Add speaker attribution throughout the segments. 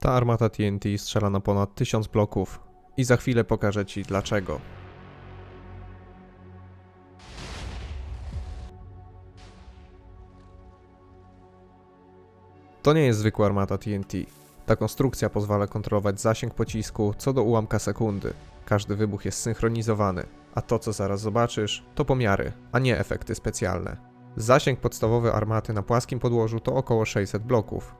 Speaker 1: Ta armata TNT strzela na ponad 1000 bloków i za chwilę pokażę Ci dlaczego. To nie jest zwykła armata TNT. Ta konstrukcja pozwala kontrolować zasięg pocisku co do ułamka sekundy. Każdy wybuch jest synchronizowany, a to co zaraz zobaczysz to pomiary, a nie efekty specjalne. Zasięg podstawowy armaty na płaskim podłożu to około 600 bloków.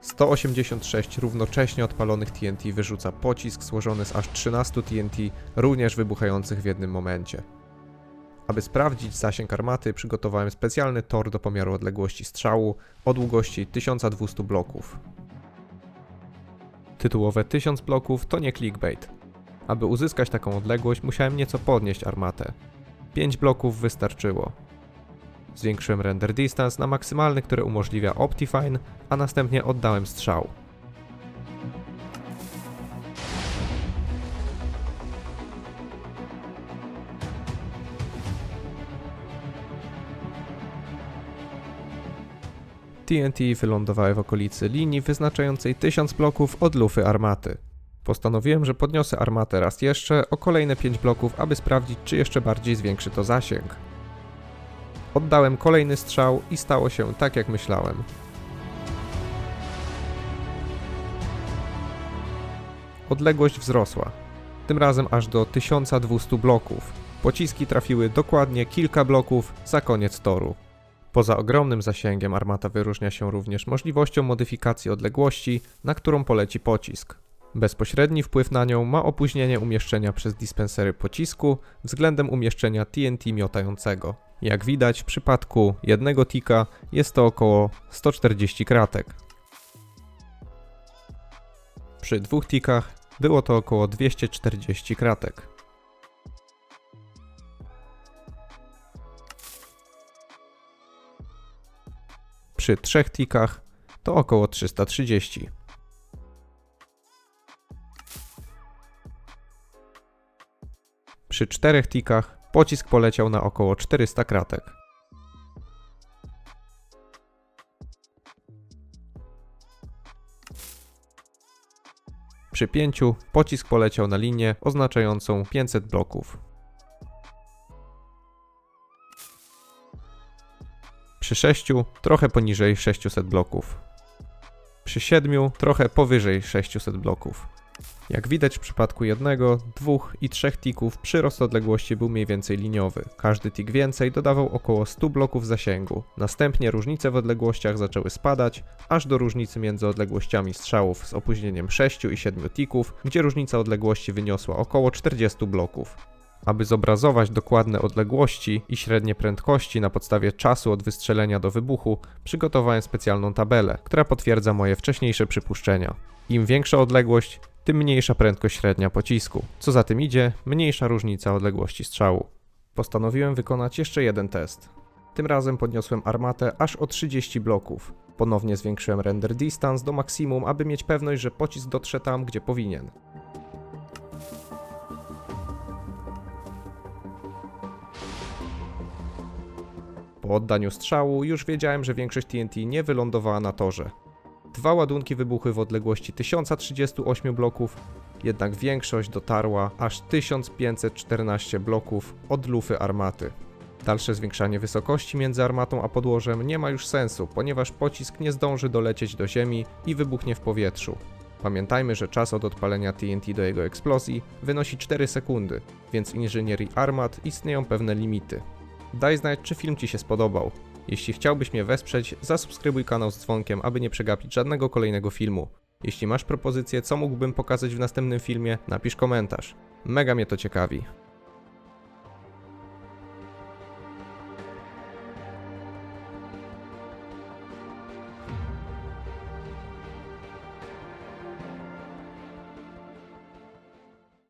Speaker 1: 186 równocześnie odpalonych TNT wyrzuca pocisk złożony z aż 13 TNT, również wybuchających w jednym momencie. Aby sprawdzić zasięg armaty, przygotowałem specjalny tor do pomiaru odległości strzału o długości 1200 bloków. Tytułowe 1000 bloków to nie clickbait. Aby uzyskać taką odległość, musiałem nieco podnieść armatę. 5 bloków wystarczyło. Zwiększyłem render distance na maksymalny, który umożliwia Optifine, a następnie oddałem strzał. TNT wylądowały w okolicy linii wyznaczającej 1000 bloków od lufy armaty. Postanowiłem, że podniosę armatę raz jeszcze o kolejne 5 bloków, aby sprawdzić, czy jeszcze bardziej zwiększy to zasięg. Oddałem kolejny strzał i stało się tak, jak myślałem. Odległość wzrosła, tym razem aż do 1200 bloków. Pociski trafiły dokładnie kilka bloków za koniec toru. Poza ogromnym zasięgiem armata wyróżnia się również możliwością modyfikacji odległości, na którą poleci pocisk. Bezpośredni wpływ na nią ma opóźnienie umieszczenia przez dispensery pocisku względem umieszczenia TNT miotającego. Jak widać, w przypadku jednego tika jest to około 140 kratek. Przy dwóch tikach było to około 240 kratek. Przy trzech tikach to około 330. Przy czterech tikach pocisk poleciał na około 400 kratek. Przy pięciu pocisk poleciał na linię oznaczającą 500 bloków. Przy 6 trochę poniżej 600 bloków. Przy 7 trochę powyżej 600 bloków. Jak widać w przypadku jednego, dwóch i trzech tików przyrost odległości był mniej więcej liniowy. Każdy tik więcej dodawał około 100 bloków zasięgu. Następnie różnice w odległościach zaczęły spadać, aż do różnicy między odległościami strzałów z opóźnieniem 6 i 7 tików, gdzie różnica odległości wyniosła około 40 bloków. Aby zobrazować dokładne odległości i średnie prędkości na podstawie czasu od wystrzelenia do wybuchu, przygotowałem specjalną tabelę, która potwierdza moje wcześniejsze przypuszczenia. Im większa odległość, tym mniejsza prędkość średnia pocisku. Co za tym idzie, mniejsza różnica odległości strzału. Postanowiłem wykonać jeszcze jeden test. Tym razem podniosłem armatę aż o 30 bloków. Ponownie zwiększyłem render distance do maksimum, aby mieć pewność, że pocisk dotrze tam, gdzie powinien. Po oddaniu strzału już wiedziałem, że większość TNT nie wylądowała na torze. Dwa ładunki wybuchły w odległości 1038 bloków, jednak większość dotarła aż 1514 bloków od lufy armaty. Dalsze zwiększanie wysokości między armatą a podłożem nie ma już sensu, ponieważ pocisk nie zdąży dolecieć do ziemi i wybuchnie w powietrzu. Pamiętajmy, że czas od odpalenia TNT do jego eksplozji wynosi 4 sekundy, więc inżynierii armat istnieją pewne limity. Daj znać, czy film Ci się spodobał. Jeśli chciałbyś mnie wesprzeć, zasubskrybuj kanał z dzwonkiem, aby nie przegapić żadnego kolejnego filmu. Jeśli masz propozycję, co mógłbym pokazać w następnym filmie, napisz komentarz. Mega mnie to ciekawi.